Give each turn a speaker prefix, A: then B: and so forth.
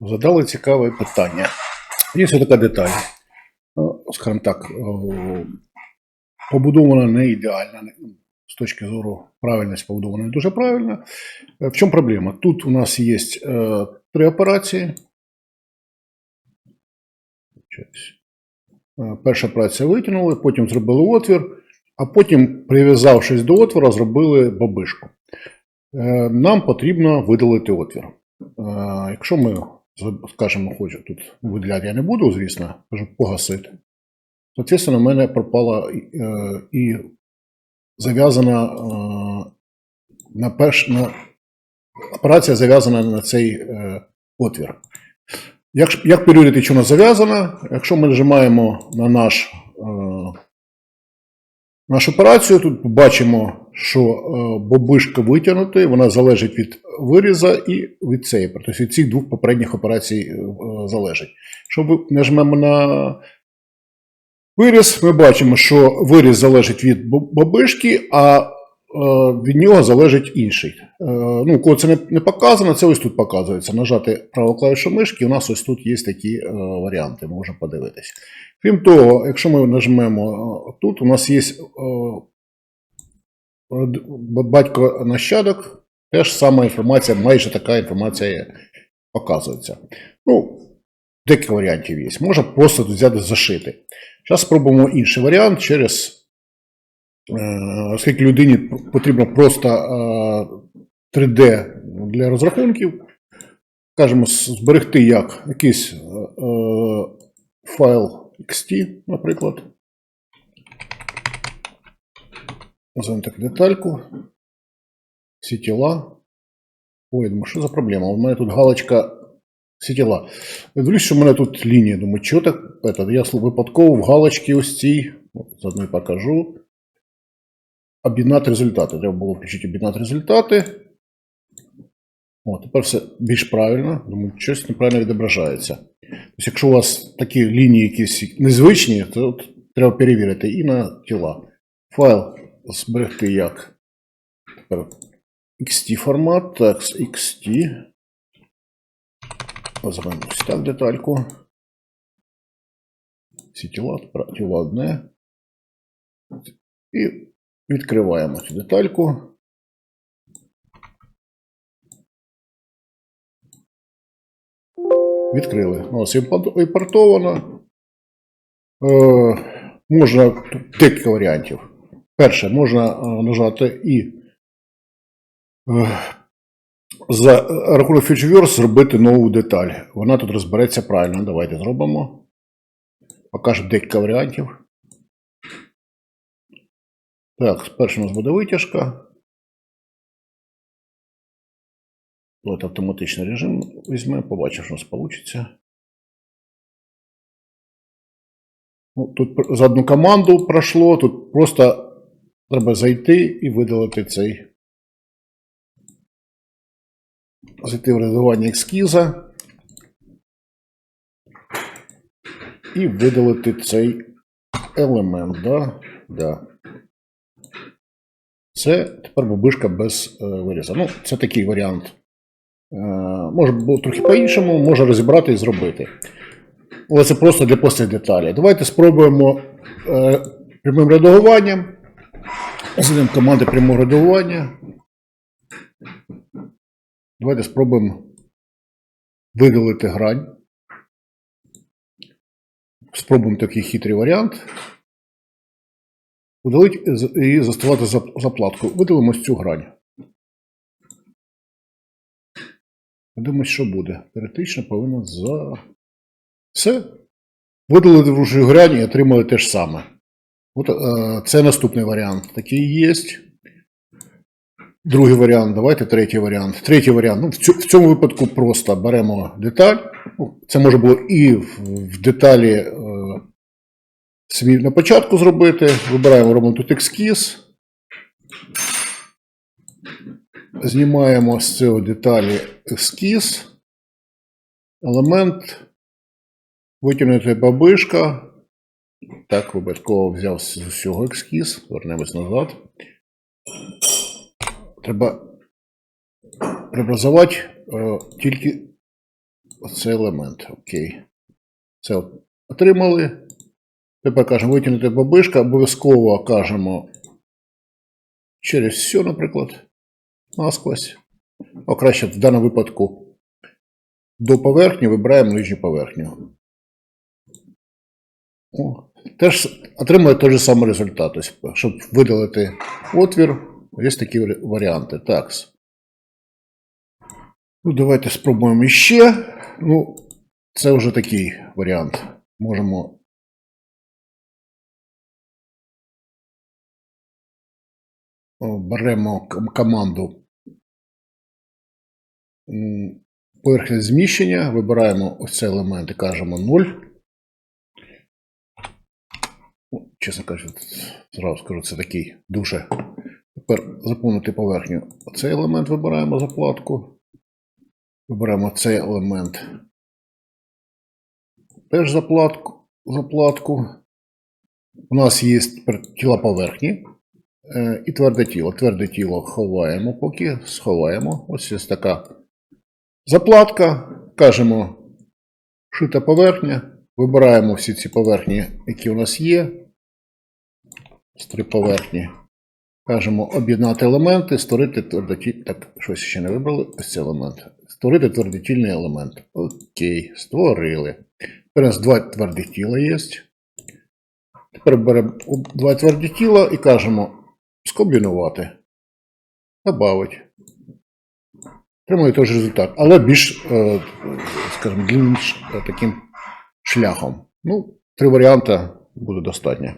A: задали цікаве питання. Є така деталь. Ну, Скажімо так, побудована не ідеально. З точки зору правильності побудована не дуже правильно. Е, В чому проблема? Тут у нас є е, три операції. Е, Перша операція витягнули, потім зробили отвір, а потім, прив'язавшись до отвора, зробили бабишку. Е, Нам потрібно видалити отвір. Е, Якщо ми скажемо, хочу тут виділяти я не буду, звісно, кажу погасити. Соответственно, в мене пропала е, і зав'язана е, на перш, на, операція зав'язана на цей е, отвір. Як, як перевірити, що вона зав'язана? Якщо ми нажимаємо на наш, нашу операцію, тут бачимо, що е, бобишка витягнута, вона залежить від виріза і від цієї, тобто від цих двох попередніх операцій е, залежить. Якщо ми нажмемо на виріз, ми бачимо, що виріз залежить від бобишки, а е, від нього залежить інший. Ну, коли це не, показано, це ось тут показується. Нажати праву клавішу мишки, у нас ось тут є такі варіанти, можна подивитись. Крім того, якщо ми нажмемо тут, у нас є батько нащадок, теж сама інформація, майже така інформація показується. Ну, декілька варіантів є. Можна просто взяти зашити. Зараз спробуємо інший варіант через. е, Оскільки людині потрібно просто е, 3D для розрахунків, скажімо, зберегти як якийсь е, е, файл XT, наприклад. Назовемо так детальку. Всі тіла. Ой, думаю, що за проблема? У мене тут галочка всі тіла. Я дивлюсь, що в мене тут лінія. Думаю, що так? Это, я випадково в галочці ось цій, заодно і покажу. Об'єднати результати. Треба було включити об'єднати результати. О, тепер все більш правильно. Думаю, щось неправильно відображається. Тобто, якщо у вас такі лінії якісь незвичні, то от треба перевірити і на тіла. Файл зберегти як. XT формат, так, XT. Називаємо так детальку. Всі тіла, тепер тіло одне. І відкриваємо цю детальку. Відкрили. У нас імпортовано. Е, можна декілька варіантів. Перше, можна е, нажати і е, за рахунок FutureVerse зробити нову деталь. Вона тут розбереться правильно. Давайте зробимо. Покажемо декілька варіантів. Так, спершу у нас буде витяжка. От автоматичний режим візьмемо, побачимо, що у нас вийде. Ну, тут за одну команду пройшло, тут просто треба зайти і видалити цей. Зайти в редагування ескіза. І видалити цей елемент. Да? Да. Це тепер бабишка без е, виріза. Ну, це такий варіант. Е, може було трохи по-іншому, може розібрати і зробити. Але це просто для простих деталей. Давайте спробуємо е, прямим редагуванням. Зайдемо команди прямого редагування. Давайте спробуємо видалити грань. Спробуємо такий хитрий варіант. Удалить і заставати заплатку. Видалимо цю грань. Подивимось, що буде. Теоретично повинно за. Все. Видалили дружню грань і отримали те ж саме. От, е, це наступний варіант. Такий є. Другий варіант, давайте третій варіант. Третій варіант. Ну, в, цьому випадку просто беремо деталь. Ну, це може було і в, деталі е, собі на початку зробити. Вибираємо, робимо тут ескіз. Знімаємо з цього деталі ескіз. Елемент. Витягнути бабишка. Так, випадково взяв з усього ескіз. Вернемось назад. Треба преобразувати е, тільки оцей елемент. Окей. Це отримали. Тепер кажемо витягнути бабишка, обов'язково кажемо через все, наприклад, насквозь. А краще в даному випадку до поверхні вибираємо нижню поверхню. О, теж отримує той же самий результат. Тобто, щоб видалити отвір, є такі варіанти. Так. Ну, давайте спробуємо іще. Ну, це вже такий варіант. Можемо. Беремо команду поверхня зміщення, вибираємо ось цей елемент і кажемо 0. Ну, Чесно кажучи, зразу скажу, це такий дуже. Тепер заповнити поверхню. Цей елемент вибираємо заплатку. Вибираємо цей елемент. Теж заплатку. заплатку. У нас є тіла поверхні е, і тверде тіло. Тверде тіло ховаємо поки, сховаємо. Ось є така заплатка. Кажемо шита поверхня. Вибираємо всі ці поверхні, які у нас є. З три поверхні. Кажемо об'єднати елементи, створити твердотільний. Так, щось ще не вибрали. Ось цей елемент. Створити твердотільний елемент. Окей, створили. Тепер у нас два твердих тіла є. Тепер беремо два тверді тіла і кажемо скомбінувати. Добавити. Отримує той же результат, але більш, е, скажімо, длинним е, таким шляхом. Ну, три варіанти буде достатньо.